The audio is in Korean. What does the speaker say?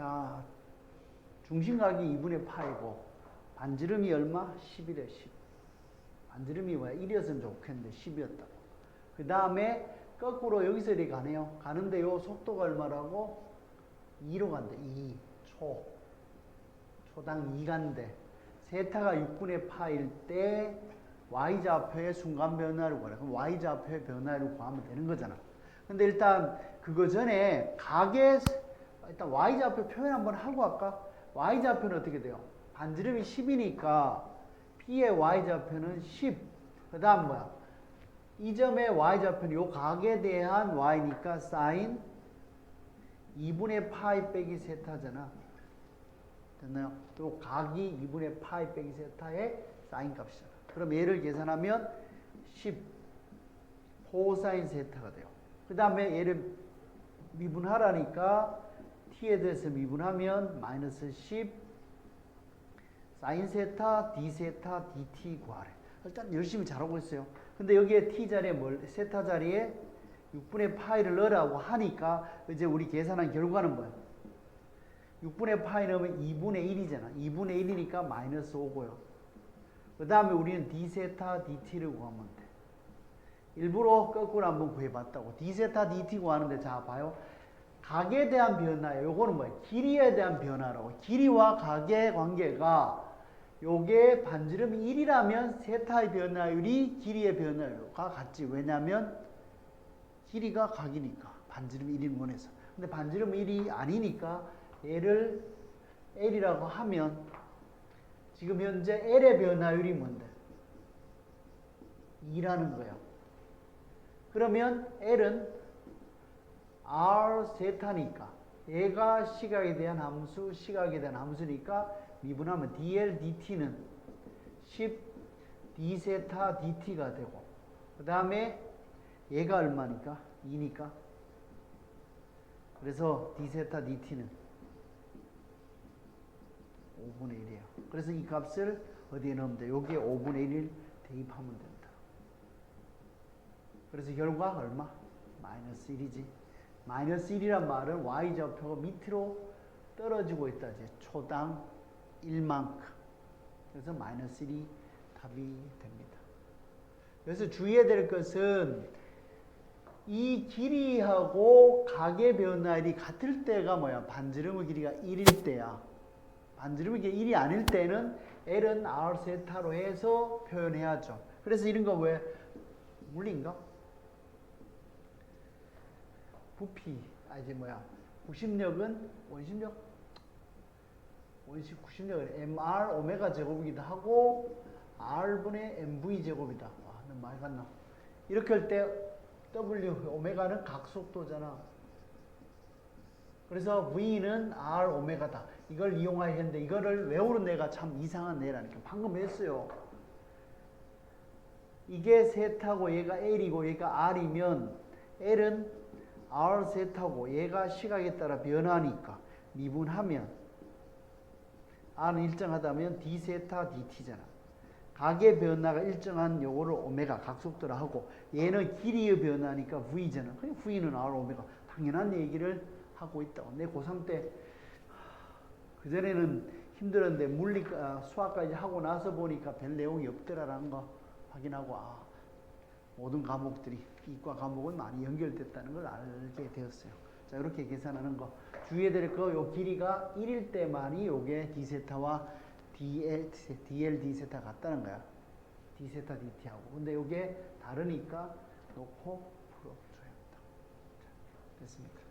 자, 중심각이 2분의 파이고 반지름이 얼마? 10이래 10. 반지름이 뭐야? 1이었으면 좋겠는데 10이었다고. 그 다음에 거꾸로 여기서 이렇게 가네요. 가는데 요 속도가 얼마라고? 2로 간대. 2. 초. 초당 2 간대. 세타가 6분의 파일 때 y좌표의 순간 변화를 구하라. 그럼 y좌표의 변화를 구하면 되는 거잖아. 근데 일단 그거 전에 각의 일단 y좌표 표현 한번 하고 할까? y좌표는 어떻게 돼요? 반지름이 10이니까 p의 y좌표는 10. 그 다음 뭐야? 이 점의 y좌표는 요 각에 대한 y니까 사인 2분의 파이 빼기 세타잖아. 됐나요? 요 각이 2분의 파이 빼기 세타의 사인 값이잖아. 그럼 얘를 계산하면 10 코사인 세타가 돼요. 그 다음에 얘를 미분하라니까 t에 대해서 미분하면 마이너스 10 사인 세타, d 세타, dt 구하래. 일단 열심히 잘하고 있어요. 근데 여기에 t 자리에 뭘, 세타 자리에 6분의 파이를 넣으라고 하니까 이제 우리 계산한 결과는 뭐야? 6분의 파이 넣으면 2분의 1이잖아. 2분의 1이니까 마이너스 5고요. 그 다음에 우리는 d 세타, dt를 구하면 돼. 일부러 거꾸로 한번 구해봤다고. d 세타, dt 구하는데 자 봐요. 각에 대한 변화예요. 요거는 뭐예요? 길이에 대한 변화라고. 길이와 각의 관계가 요게 반지름이 1이라면 세타의 변화율이 길이의 변화율과 같지. 왜냐면 길이가 각이니까. 반지름이 1인 원에서. 근데 반지름 1이 아니니까 얘를 L이라고 하면 지금 현재 L의 변화율이 뭔데? 2라는 거야. 그러면 L은 R 세타니까 얘가 시각에 대한 함수, 시각에 대한 함수니까 미분하면 dl, dt는 10 d 세타 dt가 되고 그 다음에 얘가 얼마니까? 2니까 그래서 d 세타 dt는 5분의 1이에요. 그래서 이 값을 어디에 넣으면 돼? 여기에 5분의 1을 대입하면 된다. 그래서 결과 얼마? 마이너스 1이지. 마이너스 1이란 말은 y좌표가 밑으로 떨어지고 있다지. 초당 1만큼. 그래서 마이너스 1이 답이 됩니다. 그래서 주의해야 될 것은 이 길이하고 각의 변화율이 같을 때가 뭐야? 반지름의 길이가 1일 때야. 반지름의 길이 1이 아닐 때는 L은 R 세타로 해서 표현해야죠. 그래서 이런 거 왜? 물리인가? 부피, 아, 이제 뭐야. 구심력은 원심력? 원심 구심력은 mr 오메가 제곱이기도 하고 r분의 mv 제곱이다. 와, 너무 많이 갔나? 이렇게 할 때 w 오메가는 각속도잖아. 그래서 v는 r 오메가다. 이걸 이용해야 했는데 이거를 외우는 애가 참 이상한 애라니까. 방금 했어요. 이게 세타고 얘가 L이고 얘가 R이면 L은 R 세타고 얘가 시각에 따라 변하니까 미분하면 R은 일정하다면 D 세타 DT잖아. 각의 변화가 일정한 요거를 오메가 각속도라 하고 얘는 길이의 변화니까 V잖아. 그냥 V는 R 오메가 당연한 얘기를 하고 있다고. 내 고3 때 그전에는 힘들었는데 물리 아, 수학까지 하고 나서 보니까 별 내용이 없더라라는 거 확인하고 아, 모든 과목들이 이과 과목은 많이 연결됐다는 걸 알게 되었어요. 자, 이렇게 계산하는 거. 주의해야 될 거, 요 길이가 1일 때만이 요게 d세타와 dl, dl, d세타 같다는 거야. d세타, dt하고. 근데 요게 다르니까 놓고 풀어줘야 한다. 자, 됐습니까?